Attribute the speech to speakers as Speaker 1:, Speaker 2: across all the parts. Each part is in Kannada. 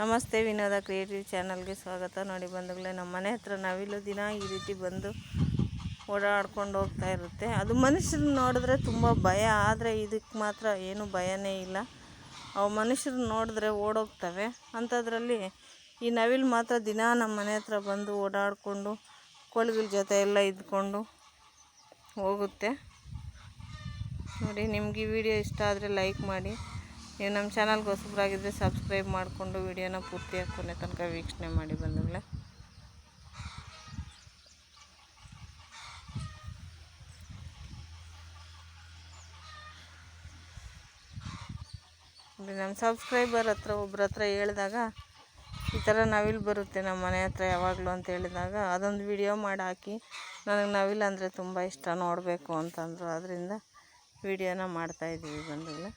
Speaker 1: ನಮಸ್ತೆ ವಿನೋದ ಕ್ರಿಯೇಟಿವ್ ಚಾನಲ್ಗೆ ಸ್ವಾಗತ. ನೋಡಿ ಬಂಧುಗಳೇ, ನಮ್ಮ ಮನೆ ಹತ್ರ ನವಿಲು ದಿನ ಈ ರೀತಿ ಬಂದು ಓಡಾಡ್ಕೊಂಡು ಹೋಗ್ತಾ ಇರುತ್ತೆ. ಅದು ಮನುಷ್ಯರು ನೋಡಿದ್ರೆ ತುಂಬ ಭಯ, ಆದರೆ ಇದಕ್ಕೆ ಮಾತ್ರ ಏನು ಭಯನೇ ಇಲ್ಲ. ಅವು ಮನುಷ್ಯರು ನೋಡಿದ್ರೆ ಓಡೋಗ್ತವೆ. ಅಂಥದ್ರಲ್ಲಿ ಈ ನವಿಲು ಮಾತ್ರ ದಿನ ನಮ್ಮ ಮನೆ ಹತ್ರ ಬಂದು ಓಡಾಡಿಕೊಂಡು ಕೋಳಿಗಳ ಜೊತೆ ಎಲ್ಲ ಇದ್ಕೊಂಡು ಹೋಗುತ್ತೆ. ನೋಡಿ, ನಿಮಗೆ ವಿಡಿಯೋ ಇಷ್ಟ ಆದರೆ ಲೈಕ್ ಮಾಡಿ. ನೀವು ನಮ್ಮ ಚಾನಲ್ಗೆ ಹೊಸಬ್ರಾಗಿದ್ದರೆ ಸಬ್ಸ್ಕ್ರೈಬ್ ಮಾಡಿಕೊಂಡು ವಿಡಿಯೋನ ಪೂರ್ತಿಯಾಗಿ ಕೊನೆ ತನಕ ವೀಕ್ಷಣೆ ಮಾಡಿ ಬಂದಗಳೇ ನಮ್ಮ ಸಬ್ಸ್ಕ್ರೈಬರ್ ಹತ್ರ, ಒಬ್ರ ಹತ್ರ ಹೇಳಿದಾಗ, ಈ ಥರ ನವಿಲು ಬರುತ್ತೆ ನಮ್ಮ ಮನೆ ಹತ್ರ ಯಾವಾಗಲೂ ಅಂತ ಹೇಳಿದಾಗ, ಅದೊಂದು ವಿಡಿಯೋ ಮಾಡಿ ಹಾಕಿ, ನನಗೆ ನವಿಲು ಅಂದರೆ ತುಂಬ ಇಷ್ಟ, ನೋಡಬೇಕು ಅಂತಂದರು. ಅದರಿಂದ ವಿಡಿಯೋನ ಮಾಡ್ತಾಯಿದ್ದೀವಿ ಬಂಧುಗಳೇ.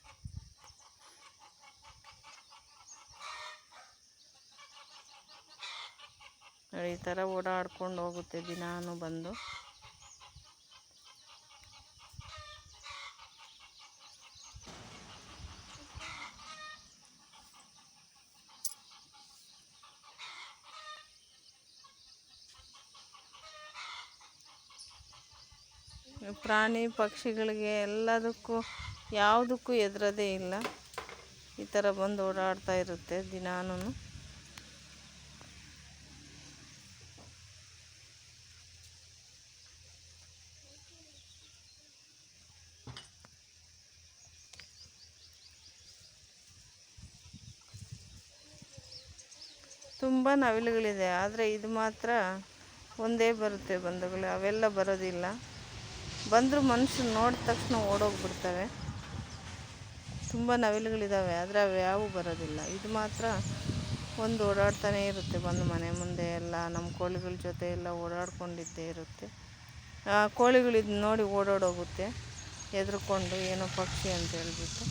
Speaker 1: ಈ ಥರ ಓಡಾಡ್ಕೊಂಡು ಹೋಗುತ್ತೆ ದಿನಾನು ಬಂದು. ಪ್ರಾಣಿ ಪಕ್ಷಿಗಳಿಗೆ ಎಲ್ಲದಕ್ಕೂ, ಯಾವುದಕ್ಕೂ ಎದ್ರದೇ ಇಲ್ಲ. ಈ ಥರ ಬಂದು ಓಡಾಡ್ತಾ ಇರುತ್ತೆ ದಿನಾನು ತುಂಬ ನವಿಲುಗಳಿದೆ, ಆದರೆ ಇದು ಮಾತ್ರ ಒಂದೇ ಬರುತ್ತೆ ಬಂಧುಗಳು, ಅವೆಲ್ಲ ಬರೋದಿಲ್ಲ. ಬಂದರೂ ಮನುಷ್ಯರು ನೋಡಿದ ತಕ್ಷಣ ಓಡೋಗ್ಬಿಡ್ತವೆ. ತುಂಬ ನವಿಲುಗಳಿದ್ದಾವೆ ಆದರೆ ಅವು ಯಾವು ಬರೋದಿಲ್ಲ. ಇದು ಮಾತ್ರ ಒಂದು ಓಡಾಡ್ತಾನೇ ಇರುತ್ತೆ, ಬಂದು ಮನೆ ಮುಂದೆ ಎಲ್ಲ, ನಮ್ಮ ಕೋಳಿಗಳ ಜೊತೆ ಎಲ್ಲ ಓಡಾಡ್ಕೊಂಡಿದ್ದೇ ಇರುತ್ತೆ. ಆ ಕೋಳಿಗಳಿದ್ ನೋಡಿ ಓಡಾಡೋಗುತ್ತೆ ಎದ್ರುಕೊಂಡು ಏನೋ ಪಕ್ಷಿ ಅಂತ ಹೇಳ್ಬಿಟ್ಟು.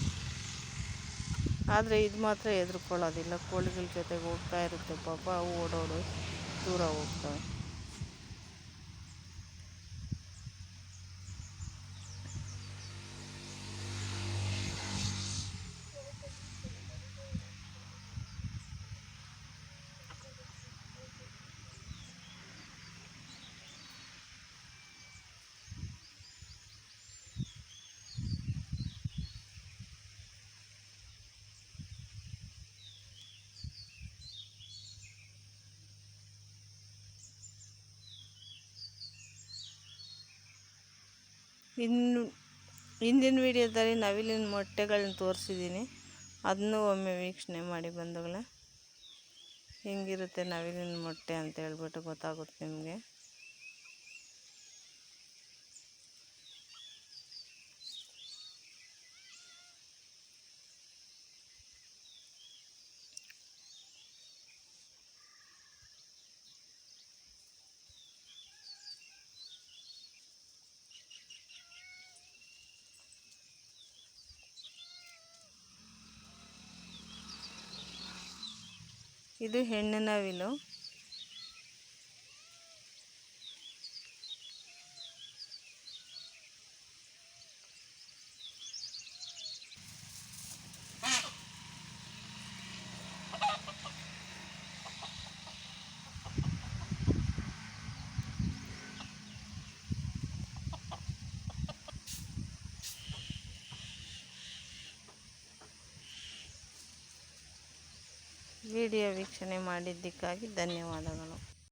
Speaker 1: ಆದರೆ ಇದು ಮಾತ್ರ ಹೆದ್ರುಕೊಳ್ಳೋದಿಲ್ಲ ಕೋಳಿಗಳ ಜೊತೆಗೆ ಹೋಗ್ತಾ ಇರುತ್ತೆ ಪಾಪ ಅವು ಓಡೋಡು ದೂರ ಹೋಗ್ತವೆ. ಇನ್ನು ಹಿಂದಿನ ವಿಡಿಯೋದಲ್ಲಿ ನವಿಲಿನ ಮೊಟ್ಟೆಗಳನ್ನ ತೋರಿಸಿದ್ದೀನಿ. ಅದನ್ನು ಒಮ್ಮೆ ವೀಕ್ಷಣೆ ಮಾಡಿ ಬಂಧುಗಳೇ. ಹೆಂಗಿರುತ್ತೆ ನವಿಲಿನ ಮೊಟ್ಟೆ ಅಂತ ಹೇಳ್ಬಿಟ್ಟು ಗೊತ್ತಾಗುತ್ತೆ ನಿಮಗೆ. ಇದು ಹೆಣ್ಣು ನವಿಲು ವಿಡಿಯೋ ವೀಕ್ಷಣೆ ಮಾಡಿದ್ದಕ್ಕಾಗಿ ಧನ್ಯವಾದಗಳು.